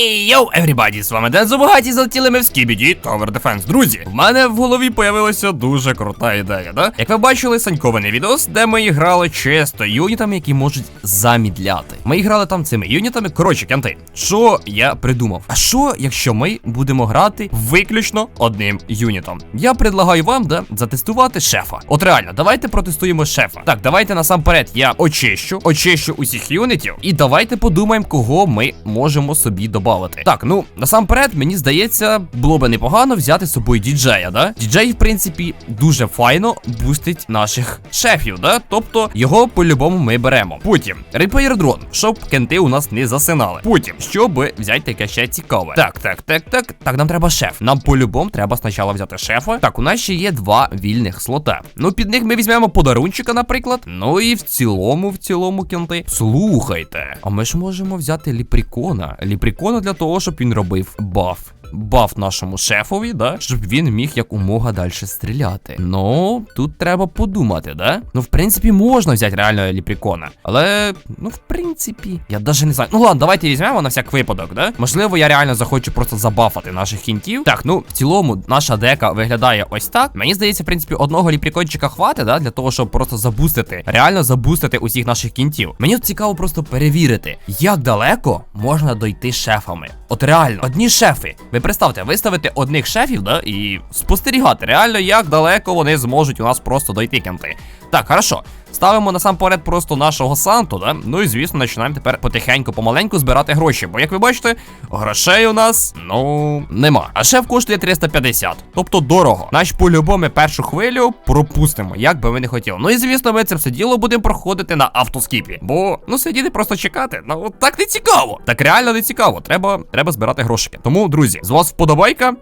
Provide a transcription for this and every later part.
Ей, йоу, everybody, з вами Ден Зубагаті, залетіли ми в Скібіді Tower Defense. Друзі, в мене в голові появилася дуже крута ідея, да? Як ви бачили, санькований відос, де ми грали чисто юнітами, які можуть замідляти. Ми грали там цими юнітами. Коротше, кенти, що я придумав? А що, якщо ми будемо грати виключно одним юнітом? Я предлагаю вам, да, затестувати шефа. От реально, давайте протестуємо шефа. Так, давайте насамперед я очищу, очищу усіх юнітів, і давайте подумаємо, кого ми можемо собі додати. Так, ну насамперед, мені здається, було би непогано взяти з собою діджея, да? Діджей, в принципі, дуже файно бустить наших шефів, да? Тобто його по-любому ми беремо. Потім репейр дрон, щоб кенти у нас не засинали. Потім, щоб взяти таке ще цікаве. Так, так, так, так. Так, нам треба шеф. Нам по-любому треба спочатку взяти шефа. Так, у нас ще є два вільних слота. Ну, під них ми візьмемо подарунчика, наприклад. Ну і в цілому, в цілому, кенти. Слухайте, а ми ж можемо взяти ліпрікона. Ліпрікона для того, щоб він робив баф. Баф нашому шефові, да? Щоб він міг якомога далі стріляти. Ну, тут треба подумати, да? Ну, в принципі, можна взяти реально ліпрікона. Але, ну, в принципі, я навіть не знаю. Ну ладно, давайте візьмемо на всяк випадок, да? Можливо, я реально захочу просто забафати наших кінтів. Так, ну, в цілому, наша дека виглядає ось так. Мені здається, в принципі, одного ліпрікончика хватить, да? Для того, щоб просто забустити. Реально забустити усіх наших кінтів. Мені цікаво просто перевірити, як далеко можна дойти з шефами. От реально, одні шефи. Ви представте, виставити одних шефів, да, і спостерігати реально, як далеко вони зможуть у нас просто дойти кенти. Так, хорошо. Ставимо насамперед просто нашого Санту, да? Ну і звісно, починаємо тепер потихеньку, помаленьку збирати гроші. Бо, як ви бачите, грошей у нас, ну, нема. А шеф коштує 350. Тобто дорого. Значить, по-любому першу хвилю пропустимо, як би ми не хотіли. Ну і звісно, ми це все діло будемо проходити на автоскіпі. Бо, ну, сидіти просто чекати. Ну, так не цікаво. Так реально не цікаво. Треба, треба збирати грошики. Тому, друзі, з вас вподобайка.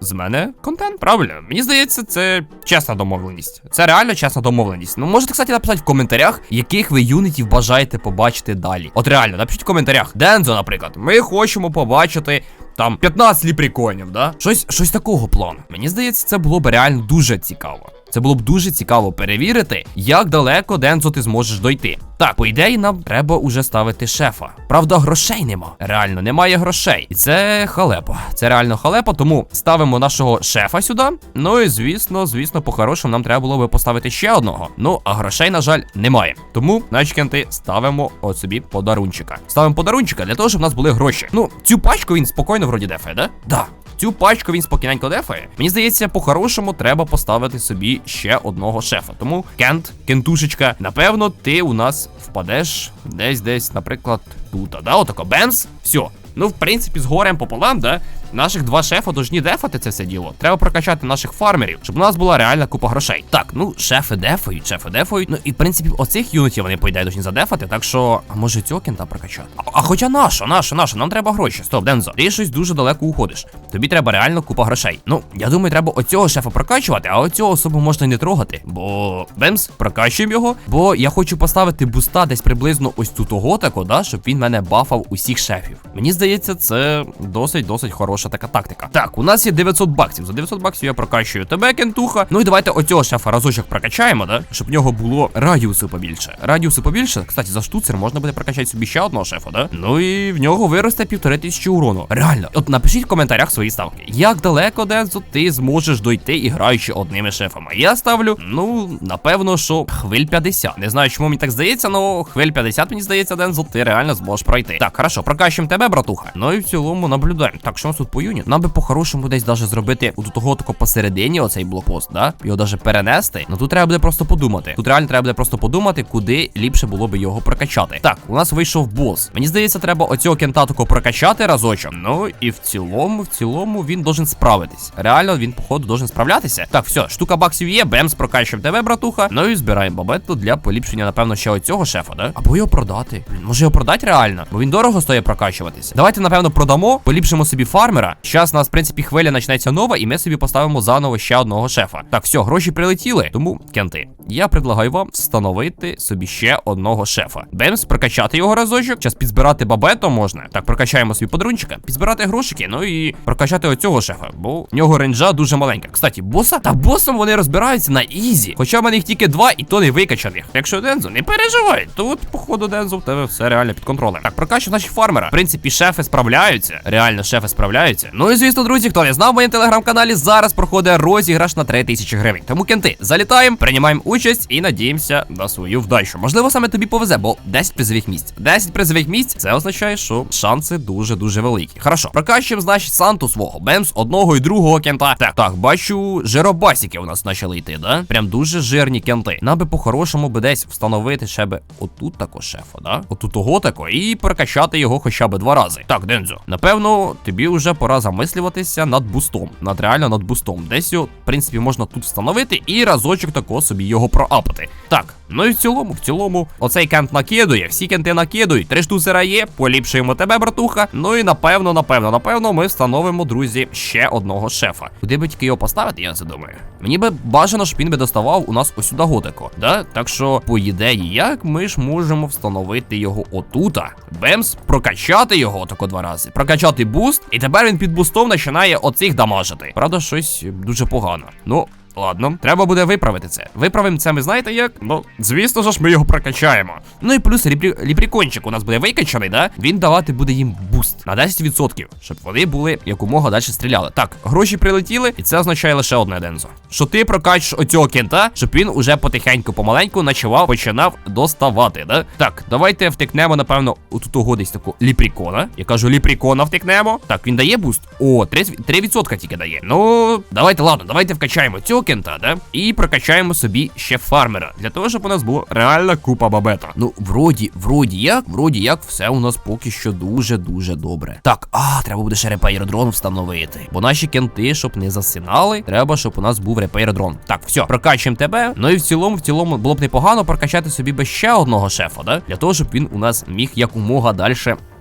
З мене контент. Правильно, мені здається, це чесна домовленість. Це реально чесна домовленість. Ну можете, кстати, написати в коментарях, яких ви юнітів бажаєте побачити далі. От реально, напишіть в коментарях. Дензо, наприклад, ми хочемо побачити. Там 15 ліпріконів, да? Щось щось такого плану. Мені здається, це було б реально дуже цікаво. Це було б дуже цікаво перевірити, як далеко Дензо ти зможеш дойти. Так, по ідеї, нам треба уже ставити шефа. Правда, грошей нема. Реально, немає грошей. І це халепа. Це реально халепа, тому ставимо нашого шефа сюди. Ну і звісно, звісно, по-хорошому нам треба було би поставити ще одного. Ну, а грошей, на жаль, немає. Тому, значить, кенти, ставимо от собі подарунчика. Ставимо подарунчика для того, щоб в нас були гроші. Ну, цю пачку він спокійно вроді дефає, да? Да. Цю пачку він спокійненько дефає. Мені здається, по-хорошому треба поставити собі ще одного шефа. Тому Кент, кентушечка, напевно, ти у нас впадеш десь десь, наприклад, тут. Да, отако, Бенс. все. Ну, в принципі, з горем пополам, да? Наших два шефа должні дефати це все діло. Треба прокачати наших фармерів, щоб у нас була реальна купа грошей. Так, ну, шефи дефають, шефи дефають. Ну і в принципі, оцих юнітів вони по ідеї задефати. Так що, а може цього прокачати? А, а хоча наша, наша, наша, нам треба гроші. Стоп, Дензо, ти щось дуже далеко уходиш. Тобі треба реально купа грошей. Ну, я думаю, треба оцього шефа прокачувати, а оцього особу можна не трогати. Бо Бемс, прокачуємо його. Бо я хочу поставити буста десь приблизно ось тут того тако, да, щоб він мене бафав усіх шефів. Мені здається, це досить досить хороша така тактика. Так, у нас є 900 баксів. За 900 баксів я прокачую тебе, кентуха. Ну і давайте оцього шефа разочок прокачаємо, да? Щоб в нього було радіусу побільше. Радіусу побільше. Кстати, за штуцер можна буде прокачати собі ще одного шефа, да? Ну і в нього виросте півтори тисячі урону. Реально. От напишіть в коментарях свої ставки. Як далеко, Дензо, ти зможеш дойти, і граючи одними шефами? Я ставлю, ну, напевно, що хвиль 50. Не знаю, чому мені так здається, але хвиль 50, мені здається, Дензо, ти реально зможеш пройти. Так, хорошо, прокачуємо тебе, братуха. Ну і в цілому наблюдаємо. Так, що у нас тут по юні? Нам би по-хорошому десь даже зробити у того тако посередині оцей блокпост, да? Його даже перенести. Ну тут треба буде просто подумати. Тут реально треба буде просто подумати, куди ліпше було би його прокачати. Так, у нас вийшов бос. Мені здається, треба оцього кента тако прокачати разочок. Ну і в цілому, в цілому він должен справитись. Реально, він, походу, должен справлятися. Так, все, штука баксів є, бемс, прокачуємо тебе, братуха. Ну і збираємо бабету для поліпшення, напевно, ще оцього шефа, да? Або його продати. Може його продати реально? Бо він дорого стоїть прокачуватися. Давайте, напевно, продамо, поліпшимо собі фармера. Зараз у нас, в принципі, хвиля почнеться нова, і ми собі поставимо заново ще одного шефа. Так, все, гроші прилетіли. Тому, кенти, я предлагаю вам встановити собі ще одного шефа. Бемс, прокачати його разочок. Час підзбирати бабето можна. Так, прокачаємо собі подрунчика, підзбирати грошики, ну і прокачати оцього шефа, бо в нього ренджа дуже маленька. Кстати, боса та босом вони розбираються на ізі. Хоча в мене їх тільки два, і то не викачаних. Якщо Дензо, не переживай. Тут, походу, Дензо, в тебе все реально під контролем. Так, прокачуємо наші фармера. В принципі, шефи справляються. Реально, шефи справляються. Ну і звісно, друзі, хто не знав, в моєму телеграм-каналі зараз проходить розіграш на 3000 гривень. Тому кенти, залітаємо, приймаємо участь і надіємося на свою вдачу. Можливо, саме тобі повезе, бо 10 призових місць. 10 призових місць це означає, що шанси дуже дуже великі. Хорошо, прокачуємо, значить, Санту свого, Бемс одного і другого кента. Так, так, бачу, жиробасики у нас почали йти, да? Прям дуже жирні кенти. Нам би по-хорошому би десь встановити ще би отут тако шефа, да? Отут того тако, і прокачати його хоча б два рази. Так, Дензо, напевно, тобі вже пора замислюватися над бустом. Над реально над бустом. Десь в принципі, можна тут встановити і разочок тако собі його проапати. Так, ну і в цілому, в цілому, оцей кент накидує, всі кенти накидують. Три штуцера є, поліпшуємо тебе, братуха. Ну і напевно, напевно, напевно, ми встановимо, друзі, ще одного шефа. Куди би тільки його поставити, я це думаю. Мені би бажано, щоб він би доставав у нас ось сюди готико. Да? Так що, по ідеї, як ми ж можемо встановити його отута? Бемс, прокачати його тако два рази, прокачати буст, і тепер він під бустом починає оцих дамажити. Правда, щось дуже погано. Ну. Ладно, треба буде виправити це. Виправимо це, ми знаєте як? Ну, звісно ж, ми його прокачаємо. Ну і плюс ліпрі... ліпрікончик у нас буде викачаний, да? Він давати буде їм буст на 10%, щоб вони були якомога далі стріляли. Так, гроші прилетіли, і це означає лише одне Дензо. Що ти прокачиш оцього кента, щоб він уже потихеньку, помаленьку начував, починав доставати, да? Так, давайте втикнемо, напевно, отут угодись таку ліпрікона. Я кажу, ліпрікона втикнемо. Так, він дає буст. О, 3%, 3% тільки дає. Ну, давайте, ладно, давайте вкачаємо цього кента, да? І прокачаємо собі ще фармера. Для того, щоб у нас було реальна купа бабета. Ну, вроді, вроді як, вроді як, все у нас поки що дуже-дуже добре. Так, а, треба буде ще репейродрон встановити. Бо наші кенти, щоб не засинали, треба, щоб у нас був репейродрон. Так, все, прокачуємо тебе. Ну і в цілому, в цілому було б непогано прокачати собі би ще одного шефа, да? Для того, щоб він у нас міг якомога далі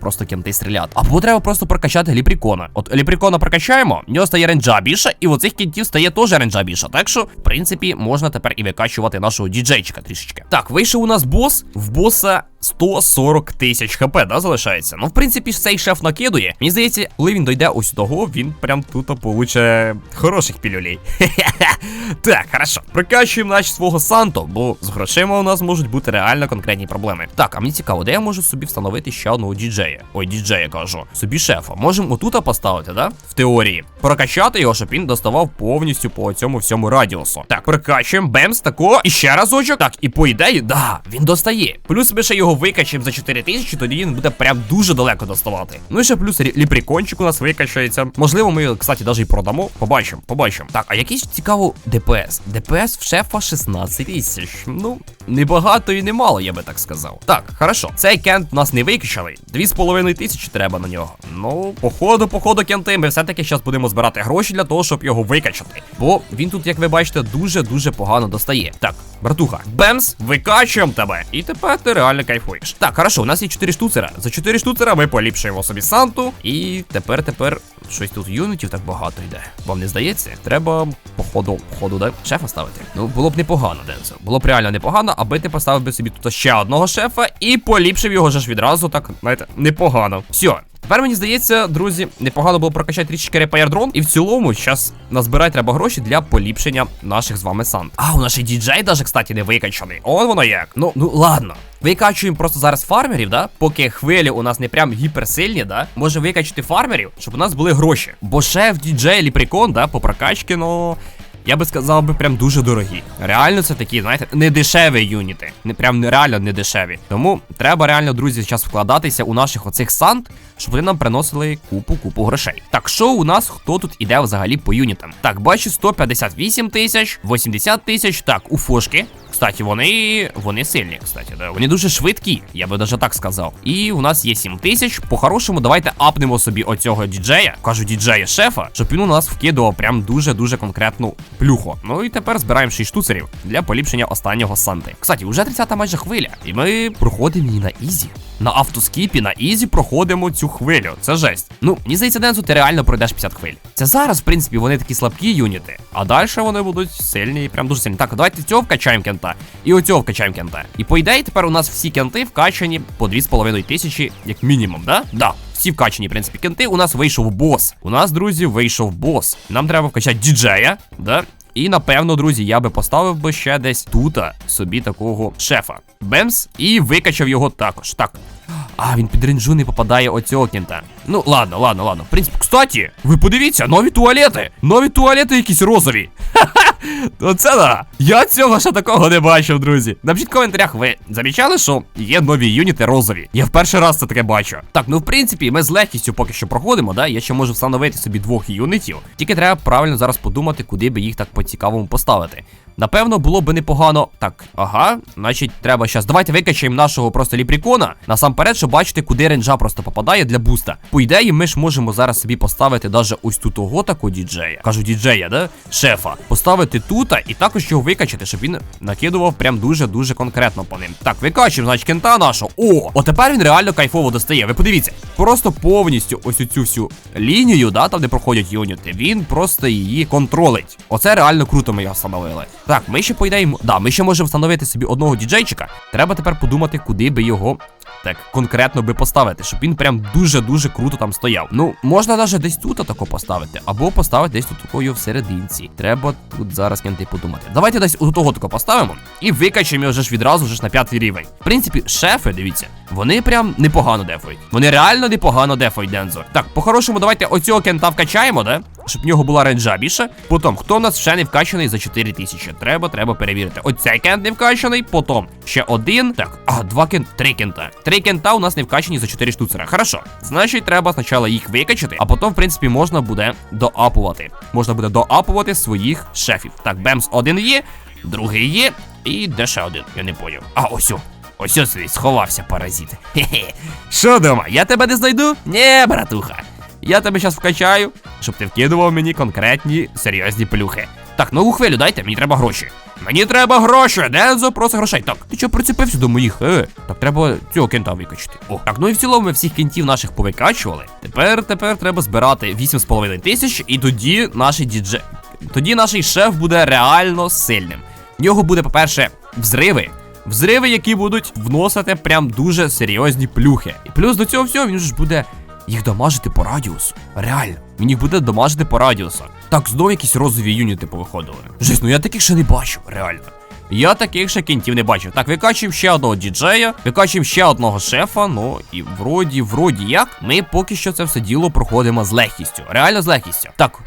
просто кенти стріляти. Або треба просто прокачати ліпрікона. От ліпрікона прокачаємо, в нього стає ренджа більше, і оцих кінтів стає теж ренджа більше. Так що, в принципі, можна тепер і викачувати нашого діджейчика трішечки. Так, вийшов у нас бос. В боса 140 тисяч хп, да, залишається. Ну, в принципі, цей шеф накидує. Мені здається, коли він дойде ось того, він прям тут получе хороших пілюлей. Так, хорошо. Прокачуємо наші свого Санто, бо з грошима у нас можуть бути реально конкретні проблеми. Так, а мені цікаво, де я можу собі встановити ще одного діджея. Ой, діджея кажу. Собі шефа. Можемо отута поставити, да? В теорії. Прокачати його, щоб він доставав повністю по цьому всьому радіусу. Так, прокачуємо, бемс, тако. І ще разочок. Так, і по ідеї, да, він достає. Плюс ми його викачаємо за 4 тисячі, тоді він буде прям дуже далеко доставати. Ну і ще плюс ліпрікончик у нас викачається. Можливо, ми, його, кстати, навіть і продамо. Побачимо, побачимо. Так, а якийсь цікаво ДПС. ДПС в шефа 16 тисяч. Ну, не багато і не мало, я би так сказав. Так, хорошо. Цей кент у нас не викачали. 2,5 тисячі треба на нього. Ну, походу, походу, кенти, ми все-таки зараз будемо збирати гроші для того, щоб його викачати. Бо він тут, як ви бачите, дуже-дуже погано достає. Так, братуха, бемс, викачуємо тебе. І тепер ти реально кайфуєш. Так, хорошо, у нас є 4 штуцера. За 4 штуцера ми поліпшуємо собі Санту. І тепер, тепер. Щось тут юнітів так багато йде. Вам не здається? Треба походу, походу, да, шефа ставити. Ну, було б непогано, Дензо. Було б реально непогано, аби ти поставив би собі тут ще одного шефа і поліпшив його же ж відразу, так, знаєте, непогано. Все. Тепер мені здається, друзі, непогано було прокачати трішки репаєрдрон. І в цілому, зараз назбирати треба гроші для поліпшення наших з вами сан. А, у наш і діджей даже, кстати, не викачаний. Он воно як. Ну, ну ладно. Викачуємо просто зараз фармерів, да? Поки хвилі у нас не прям гіперсильні, да? Може викачати фармерів, щоб у нас були гроші. Бо шеф, діджей, ліприкон, да, по прокачки, ну. Я би сказав би прям дуже дорогі. Реально, це такі, знаєте, не дешеві юніти. Не прям нереально не дешеві. Тому треба реально, друзі, зараз вкладатися у наших оцих сант, щоб вони нам приносили купу купу грошей. Так, що у нас хто тут іде взагалі по юнітам? Так, бачу 158 тисяч, 80 тисяч. Так, у фошки. Кстати, вони вони сильні, кстати, да. Вони дуже швидкі, я би даже так сказав. І у нас є 7 тисяч. По-хорошому, давайте апнемо собі оцього діджея, кажу діджея шефа, щоб він у нас вкидував прям дуже-дуже конкретну плюху. Ну і тепер збираємо 6 штуцерів для поліпшення останнього санти. Кстати, вже 30-та майже хвиля, і ми проходимо її на ізі. На автоскіпі на ізі проходимо цю хвилю. Це жесть. Ну, мені здається, Дензо, ти реально пройдеш 50 хвиль. Це зараз, в принципі, вони такі слабкі юніти, а далі вони будуть сильні прям дуже сильні. Так, давайте цього вкачаємо кента. І оцього вкачаємо кента. І по ідеї, тепер у нас всі кенти вкачані по 2,5 тисячі, як мінімум, да? Да. Всі вкачані, в принципі, кенти. У нас вийшов бос. У нас, друзі, вийшов бос. Нам треба вкачати діджея, да? І напевно, друзі, я би поставив би ще десь тут собі такого шефа. Бемс, і викачав його також. Так. А, він під ринджу не попадає оцього кінта. Ну, ладно, ладно, ладно. В принципі, кстати, ви подивіться, нові туалети. Нові туалети якісь розові. Ха-ха! Оце да. Я цього ще такого не бачив, друзі. Напишіть в коментарях, ви замічали, що є нові юніти розові. Я в перший раз це таке бачу. Так, ну в принципі, ми з легкістю поки що проходимо, да? Я ще можу встановити собі двох юнітів. Тільки треба правильно зараз подумати, куди би їх так по-цікавому поставити. Напевно, було би непогано. Так, ага, значить, треба зараз. Давайте викачаємо нашого просто ліпрікона. Насамперед, щоб бачити, куди ренджа просто попадає для буста. По ідеї, ми ж можемо зараз собі поставити даже ось тут того такого діджея. Кажу, діджея, да? Шефа. Поставити тут і також його викачати, щоб він накидував прям дуже-дуже конкретно по ним. Так, викачуємо, значить, кента нашого. О! От тепер він реально кайфово достає. Ви подивіться, просто повністю ось цю всю лінію, да, там де проходять юніти, він просто її контролить. Оце реально круто ми його встановили. Так, ми ще по ідеї, м- да, ми ще можемо встановити собі одного діджейчика. Треба тепер подумати, куди би його так конкретно би поставити, щоб він прям дуже-дуже круто там стояв. Ну, можна навіть десь тут тако поставити, або поставити десь тут такою всерединці. Треба тут зараз кенти подумати. Давайте десь у того тако поставимо і викачаємо його вже ж відразу вже ж на п'ятий рівень. В принципі, шефи, дивіться, вони прям непогано дефають. Вони реально непогано дефають Дензо. Так, по-хорошому, давайте оцього кента вкачаємо, да? Щоб в нього була ренджа більше. Потім, хто у нас ще не вкачаний за 4 тисячі? Треба, треба перевірити. Оцей кент не вкачаний, потім ще один. Так, а, два кент, три кента. Три кента у нас не вкачані за 4 штуцера. Хорошо. Значить, треба спочатку їх викачати, а потім, в принципі, можна буде доапувати. Можна буде доапувати своїх шефів. Так, Бемс один є, другий є, і де ще один? Я не поняв. А, ось. о. Ось ось сховався, паразит. Хе-хе. Що дома? Я тебе не знайду? Нє, братуха. Я тебе зараз вкачаю, щоб ти вкидував мені конкретні серйозні плюхи. Так, нову хвилю дайте, мені треба гроші. Мені треба гроші, Дензо просить грошей. Так, ти чого прицепився до моїх? Е, так треба цього кента викачати. О, так, ну і в цілому ми всіх кентів наших повикачували. Тепер, тепер треба збирати 8,5 тисяч, і тоді наш дідже. Тоді наш шеф буде реально сильним. В нього буде, по-перше, взриви. Взриви, які будуть вносити прям дуже серйозні плюхи. І плюс до цього всього він ж буде їх дамажити по радіусу. Реально. Він їх буде дамажити по радіусу. Так, знову якісь розові юніти повиходили. Жесть, ну я таких ще не бачив, реально. Я таких ще кінтів не бачив. Так, викачуємо ще одного діджея, викачуємо ще одного шефа. Ну і вроді, вроді як, ми поки що це все діло проходимо з легкістю. Реально з легкістю. Так,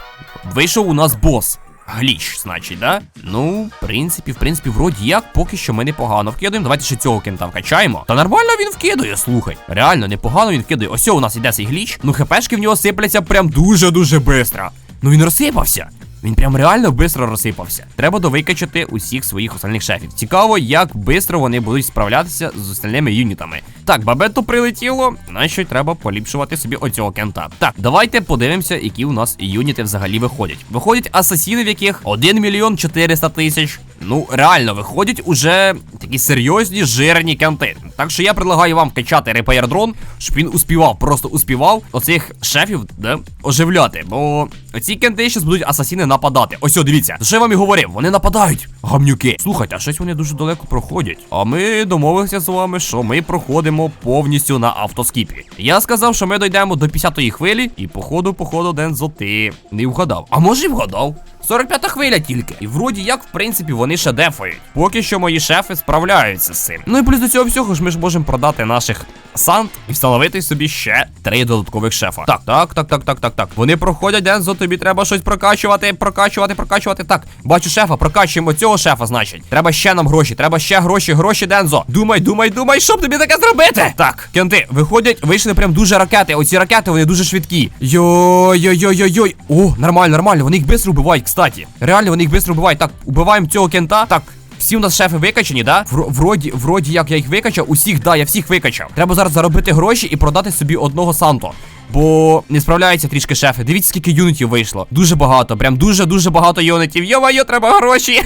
вийшов у нас бос. Гліч, значить, да? Ну, в принципі, в принципі, вроді як, поки що ми непогано вкидаємо. Давайте ще цього кента вкачаємо. Та нормально він вкидує, слухай. Реально, непогано він вкидує. Ось у нас іде цей гліч. Ну, хпшки в нього сипляться прям дуже-дуже бистро. Ну він розсипався. Він прям реально швидко розсипався. Треба довикачати усіх своїх остальних шефів. Цікаво, як швидко вони будуть справлятися з остальними юнітами. Так, бабето прилетіло, нащо треба поліпшувати собі оцього кента. Так, давайте подивимося, які у нас юніти взагалі виходять. Виходять асасіни, в яких 1 мільйон 400 тисяч. Ну, реально, виходять уже такі серйозні жирні кенти. Так що я предлагаю вам вкачати репейр дрон, щоб він успівав, просто успівав оцих шефів, да, оживляти. Бо оці кенти зараз будуть асасіни нападати. Ось, о, дивіться, що я вам і говорив, вони нападають. Гамнюки. Слухайте, а щось вони дуже далеко проходять. А ми домовилися з вами, що ми проходимо повністю на автоскіпі. Я сказав, що ми дійдемо до 50-ї хвилі, і походу, походу, Дензо, ти не вгадав. А може і вгадав. 45 хвиля тільки. І вроді як, в принципі, вони ще дефають. Поки що мої шефи справляються з цим. Ну і плюс до цього всього ж ми ж можемо продати наших сант і встановити собі ще три додаткових шефа. Так, так, так, так, так, так, так. Вони проходять, Дензо, тобі треба щось прокачувати, прокачувати, прокачувати. Так, бачу шефа, прокачуємо цього шефа, значить. Треба ще нам гроші, треба ще гроші, гроші, Дензо. Думай, думай, думай, що б тобі таке зробити? Так, кенти, виходять, вийшли прям дуже ракети. Оці ракети, вони дуже швидкі. Йой-йой-йой-йой. О, нормально, нормально. Вони їх швидко вбивають, кстати. Реально, вони їх швидко вбивають. Так, убиваємо цього кента. Так. Всі у нас шефи викачані, да? Вро- Вроді, вроді як я їх викачав, усіх, да, я всіх викачав. Треба зараз заробити гроші і продати собі одного Санто. Бо не справляються трішки шефи. Дивіться, скільки юнітів вийшло. Дуже багато, прям дуже-дуже багато юнітів. Йо-майо, треба гроші.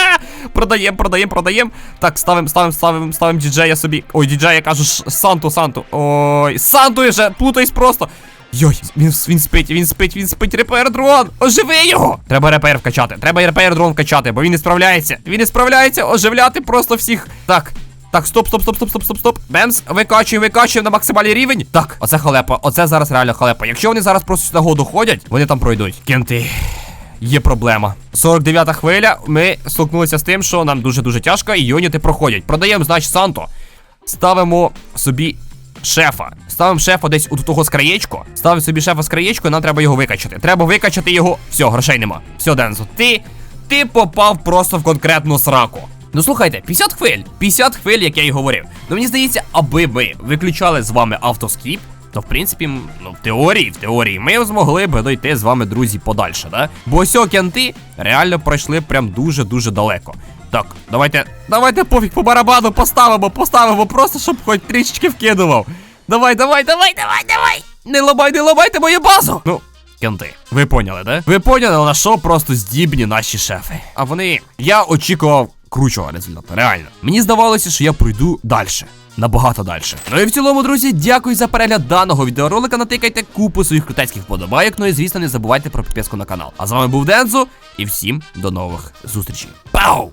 Продаємо, продаємо, продаємо. Так, ставимо, ставимо, ставимо, ставимо діджея собі. Ой, діджея, я кажу, Санту, Санту. Ой, Санту я вже плутаюсь просто. Йой, він, він спить, він спить, він спить, репер дрон! Оживи його! Треба репер вкачати, треба репер дрон вкачати, бо він не справляється. Він не справляється оживляти просто всіх. Так. Так, стоп, стоп, стоп, стоп, стоп, стоп, стоп. Бемс, викачуємо, викачуємо на максимальний рівень. Так, оце халепа, оце зараз реально халепа. Якщо вони зараз просто сюди году ходять, вони там пройдуть. Кенти. Є проблема. 49-та хвиля. Ми столкнулися з тим, що нам дуже-дуже тяжко, і юніти проходять. Продаємо, значить, Санто. Ставимо собі шефа. Ставимо шефа десь у того скраєчко. Ставимо собі шефа скраєчко, і нам треба його викачати. Треба викачати його. Все, грошей нема. Все, Дензо, ти. Ти попав просто в конкретну сраку. Ну слухайте, 50 хвиль. 50 хвиль, як я і говорив. Ну мені здається, аби ми виключали з вами автоскіп, то в принципі, ну в теорії, в теорії, ми змогли б дойти з вами, друзі, подальше, да? Бо ось кенти реально пройшли прям дуже-дуже далеко. Так, давайте, давайте пофіг по барабану поставимо, поставимо, просто щоб хоч трішечки вкидував. Давай, давай, давай, давай, давай! Не ламай, не ламайте мою базу! Ну, кенти, ви поняли, да? Ви поняли, на що просто здібні наші шефи. А вони. Я очікував кручого результату, реально. Мені здавалося, що я пройду далі. Набагато далі. Ну і в цілому, друзі, дякую за перегляд даного відеоролика. Натикайте купу своїх крутецьких подобайок. Ну і звісно, не забувайте про підписку на канал. А з вами був Дензо, і всім до нових зустрічей. Пау!